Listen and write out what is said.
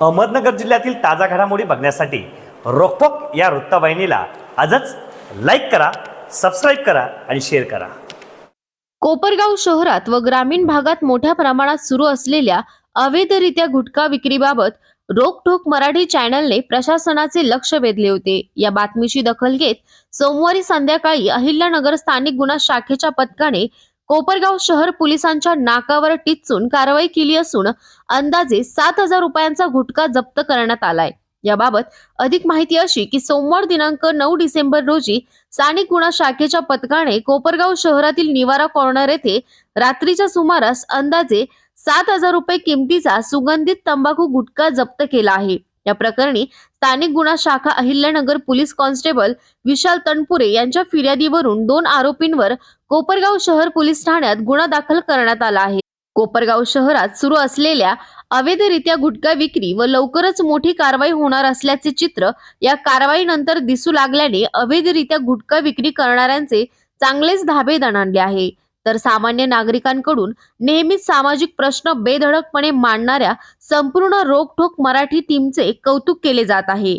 अहमदनगर जिल्ह्यातील ताजा घडामोडी बघण्यासाठी रोकटोक या वृत्तवाहिनीला आजच लाईक करा सबस्क्राईब करा आणि शेअर करा. कोपरगाव शहरात व ग्रामीण भागात मोठ्या प्रमाणात सुरू असलेल्या अवैधरित्या गुटखा विक्रीबाबत रोकठोक मराठी चॅनलने प्रशासनाचे लक्ष वेधले होते. या बातमीची दखल घेत सोमवारी संध्याकाळी अहिल्यानगर स्थानिक गुन्हा शाखेच्या पथकाने कोपरगाव शहर पोलिसांच्या नाकावर टिचून कारवाई केली असून अंदाजे सात हजार रुपयांचा गुटखा जप्त करण्यात आलाय. याबाबत अधिक माहिती अशी की सोमवार दिनांक नऊ डिसेंबर रोजी स्थानिक गुन्हा शाखेच्या पथकाने कोपरगाव शहरातील निवारा कॉर्नर येथे रात्रीच्या सुमारास अंदाजे सात हजार रुपये किमतीचा सुगंधित तंबाखू गुटखा जप्त केला आहे. या प्रकरणी स्थानिक गुन्हा शाखा अहिल्यानगर पोलीस कॉन्स्टेबल विशाल तनपुरे यांच्या फिर्यादीवरून दोन आरोपींवर कोपरगाव शहर पोलीस ठाण्यात गुन्हा दाखल करण्यात आला आहे. कोपरगाव शहरात सुरू असलेल्या अवैधरित्या गुटखा विक्री व लवकरच मोठी कारवाई होणार असल्याचे चित्र या कारवाईनंतर दिसू लागल्याने अवैधरित्या गुटखा विक्री करणाऱ्यांचे चांगलेच धाबे दणाणले आहे. तर सामान्य नागरिकांकडून नेहमीच सामाजिक प्रश्न बेधडकपणे मांडणाऱ्या संपूर्ण रोखोक मराठी टीमचे कौतुक केले जात आहे.